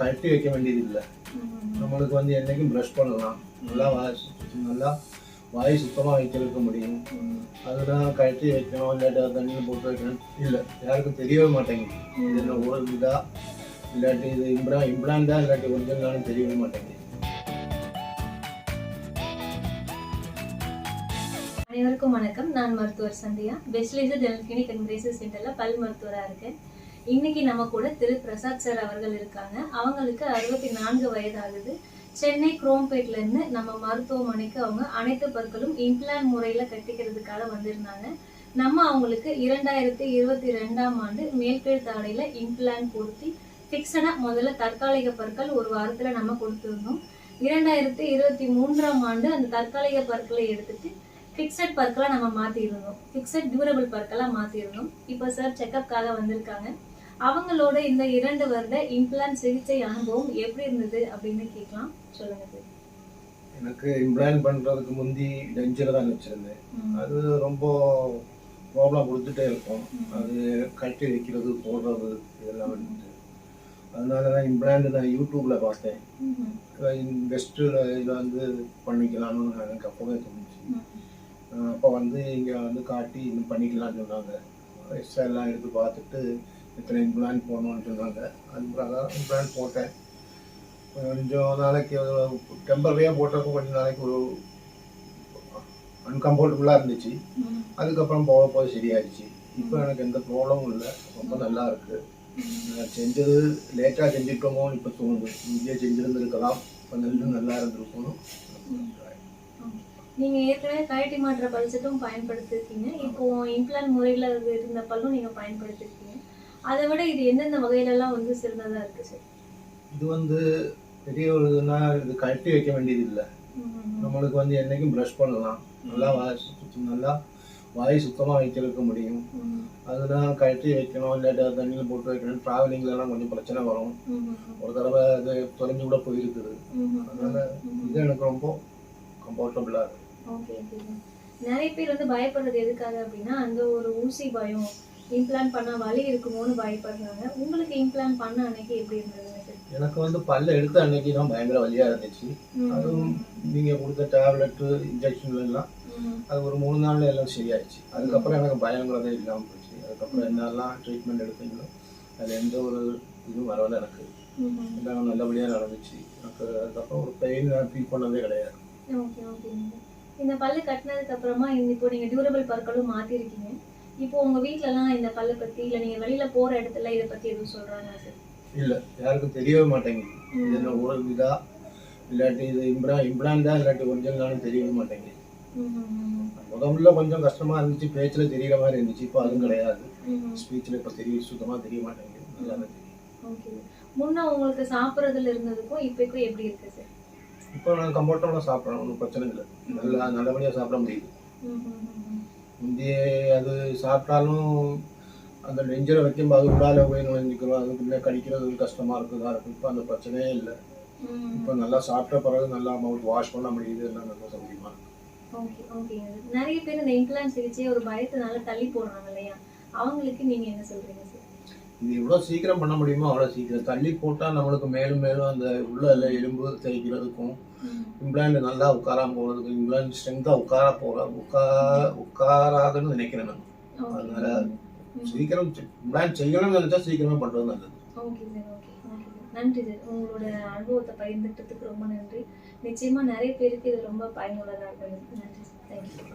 கழட்டி வைக்க வேண்டியது இல்லை நம்மளுக்கு வந்து என்றைக்கும் ப்ரஷ் பண்ணலாம். நல்லா வாய் நல்லா வாய் சுத்தமாக வைத்திருக்க முடியும். அதெல்லாம் கழட்டி வைக்கணும் இல்லாட்டி தண்ணியில் போட்டு வைக்கணும். இல்லை யாருக்கும் தெரியவே மாட்டேங்குது. இது என்ன ஒரு இதா? இல்லாட்டி இது இம்ப்ரா இம்ப்ளாண்டா இல்லாட்டி ஒரிஜினலானு தெரியவே மாட்டேங்குது. அனைவருக்கும் வணக்கம். நான் மருத்துவர் Sandhya. Best laser dental clinic and braces சென்டரில் பல் மருத்துவராக இருக்கேன். இன்னைக்கு நம்ம கூட திரு பிரசாத் சார் அவர்கள் இருக்காங்க. அவங்களுக்கு அறுபத்தி நான்கு வயது ஆகுது சென்னை குரோம்பேட்ல இருந்து நம்ம மருத்துவமனைக்கு அவங்க அனைத்து பற்களும் இம்ப்ளான் முறையில கட்டிக்கிறதுக்காக வந்திருந்தாங்க. நம்ம அவங்களுக்கு இரண்டாயிரத்தி இருபத்தி ரெண்டாம் ஆண்டு மேல்கீழ் தாடையில இம்ப்ளான் பொருத்தி ஃபிக்ஸடா முதல்ல தற்காலிக பற்கள் ஒரு வாரத்துல நம்ம கொடுத்துருந்தோம் இரண்டாயிரத்தி இருபத்தி மூன்றாம் ஆண்டு அந்த தற்காலிக பற்களை எடுத்துட்டு ஃபிக்ஸட் பற்களாக நம்ம மாற்றிருந்தோம் ஃபிக்ஸட் டியூரபிள் பற்களாக மாற்றிருந்தோம் இப்போ சார் செக்கப்காக வந்திருக்காங்க. அவங்களோட இந்த இரண்டு வருட இம்ப்ளான் சிகிச்சை அனுபவம் எப்படி இருந்தது அப்படின்னு கேட்கலாம். சொல்லுங்க எனக்கு இம்ப்ளான் பண்ணுறதுக்கு முந்தி டெஞ்சர் தான் வச்சுருந்தேன். அது ரொம்ப ப்ராப்ளம் கொடுத்துட்டே இருக்கும். அது கட்டி வைக்கிறது போடுறது இதெல்லாம் வந்துட்டு. அதனால தான் இம்ப்ளான்ட் நான் யூடியூப்பில் பார்த்தேன். பெஸ்ட்டு இதை வந்து பண்ணிக்கலாம்னு எனக்கு அப்போவே தோணுச்சு. அப்போ வந்து இங்கே வந்து காட்டி இன்னும் பண்ணிக்கலாம்னு சொன்னாங்க. எக்ஸ்ட்ரா எல்லாம் எடுத்து பார்த்துட்டு இத்தனை இம்ப்ளான் போடணும்னு சொன்னாங்க அது பிரகாரம் இம்ப்ளான் போட்டேன். கொஞ்சம் நாளைக்கு டெம்பரரியாக போட்டப்போ கொஞ்சம் நாளைக்கு ஒரு அன்கம்ஃபர்டபுளாக இருந்துச்சு. அதுக்கப்புறம் போக போக சரியாயிடுச்சு. இப்போ எனக்கு எந்த ப்ராப்ளமும் இல்லை. ரொம்ப நல்லா இருக்கு. நான் செஞ்சது லேட்டாக செஞ்சுட்டோமோன்னு இப்போ தோணுது. இங்கேயே செஞ்சுருந்துருக்கலாம். கொஞ்சம் நல்லா இருந்திருக்கும்னு நீங்க ஏற்கனவே கழட்டி மாற்ற பல் செட்டும் பயன்படுத்திருக்கீங்க. இப்போ இம்ப்ளான் முறையில் இருந்த பல்லும் நீங்க பயன்படுத்திருக்கீங்க. அதை விட இது எந்தெந்த வகையிலலாம் வந்து சிறந்ததா இருக்கு சார் இது வந்து பெரிய ஒரு இதுனா இது கழட்டி வைக்க வேண்டியது இல்லை நம்மளுக்கு வந்து என்னைக்கும் ப்ரஷ் பண்ணலாம். நல்லா வாய் சுத்த நல்லா வாய் சுத்தமாக வைக்கிறதுக்கு முடியும். அதெல்லாம் கழட்டி வைக்கணும் இல்லாட்டி தண்ணியில் போட்டு வைக்கணும் ட்ராவலிங்லலாம் கொஞ்சம் பிரச்சனை வரும். ஒரு தடவை அது தொலைஞ்சு கூட போயிருக்குது. அதனால இது எனக்கு ரொம்ப கம்ஃபர்டபுளாக இருக்கு. நிறைய பேர் வந்து பயப்படுறது எதுக்காக அப்படின்னா அந்த ஒரு ஊசி பயம் இம்ப்ளான் பண்ணா வலி இருக்குமோன்னு பயப்படுறாங்க. உங்களுக்கு இம்ப்ளான் பண்ண அன்னைக்கு எப்படி இருந்ததுங்க சார் எனக்கு வந்து பல்ல எடுத்த அன்னைக்கு தான் பயங்கர வலியாக இருந்துச்சு. அதுவும் நீங்கள் கொடுத்த டேப்லெட்டு இன்ஜெக்ஷன்ல எல்லாம் அது ஒரு மூணு நாள்ல எல்லாம் சரியாயிடுச்சு. அதுக்கப்புறம் எனக்கு பயங்கிறதே இல்லாமல் போச்சு. அதுக்கப்புறம் என்னெல்லாம் ட்ரீட்மெண்ட் எடுத்தீங்களோ அதில் எந்த ஒரு இதுவும் வரல எனக்கு. எல்லாம் நல்லபடியாக நடந்துச்சு. எனக்கு அதுக்கப்புறம் ஒரு பெயின் ஃபீல் பண்ணதே கிடையாது. ஓகே இந்த பல்லு கட்டினதுக்கு அப்புறமா இப்போ நீங்க டியூரபிள் பற்களும் மாத்திருக்கீங்க. இப்போ உங்க வீட்லலாம் இந்த பல்லை பத்தி இல்ல நீங்க வெளியில போற இடத்துல இதை பத்தி எதுவும் சொல்றாங்க சார் இல்லை யாருக்கும் தெரியவே மாட்டேங்குது. இது என்ன ஒரு இதா? இல்லாட்டி இது இம்ப்ளா இம்ப்ளாண்டா இல்லாட்டி ஒரிஜினலானு தெரியவே மாட்டேங்குது. முதல்ல கொஞ்சம் கஷ்டமா இருந்துச்சு பேச்சில் தெரியற மாதிரி இருந்துச்சு இப்போ அதுவும் கிடையாது. ஸ்பீச்சில் இப்போ தெரிய சுத்தமாக தெரிய மாட்டேங்குது. நல்லா தெரியும் முன்ன உங்களுக்கு சாப்பிட்றதுல இருந்ததுக்கும் இப்போக்கும் எப்படி இருக்கு சார் இப்போ நான் கம்ஃபர்டபுளாக சாப்பிட்றேன் ஒன்றும் பிரச்சனை இல்லை. நல்லா நல்லபடியாக சாப்பிட முடியுது. முந்தைய அது சாப்பிட்டாலும் அந்த நெஞ்சரை வைக்கும்போது உள்ளால போய் நுழைஞ்சிக்கிறோம். அது பின்ன கடிக்கிறது கஷ்டமா இருக்குதா இருக்கும். இப்போ அந்த பிரச்சனையே இல்லை. இப்போ நல்லா சாப்பிட்ட பிறகு நல்லா மவுத் வாஷ் பண்ண முடியுது. எல்லாம் நல்லா சௌகரியமா இருக்கு ஓகே ஓகேங்க நிறைய பேர் இந்த இம்ப்ளான் சிகிச்சையை ஒரு பயத்தினால தள்ளி போடுறாங்க இல்லையா? அவங்களுக்கு நீங்க என்ன சொல்றீங்க சார் இது எவ்வளோ சீக்கிரம் பண்ண முடியுமோ அவ்வளோ சீக்கிரம். தள்ளி போட்டால் நம்மளுக்கு மேலும் மேலும் அந்த உள்ள எலும்பு தேய்க்கிறதுக்கும் இம்ப்ளாண்ட் நல்லா உட்காராம போகிறதுக்கும் இம்ப்ளாண்ட் ஸ்ட்ரென்த்தாக உட்கார போகிற உட்கார உட்காராதுன்னு நினைக்கிறேன் நான். அதனால சீக்கிரம் இம்ப்ளாண்ட் செய்யணும்னு நினைச்சா சீக்கிரமா பண்ணுறது நல்லது. Okay sir okay okay sir. நன்றி சார். உங்களோட அனுபவத்தை பகிர்ந்துட்டதுக்கு ரொம்ப நன்றி. நிச்சயமா நிறைய பேருக்கு இது ரொம்ப பயனுள்ளதாக இருக்குது நன்றி சார். தேங்க்யூ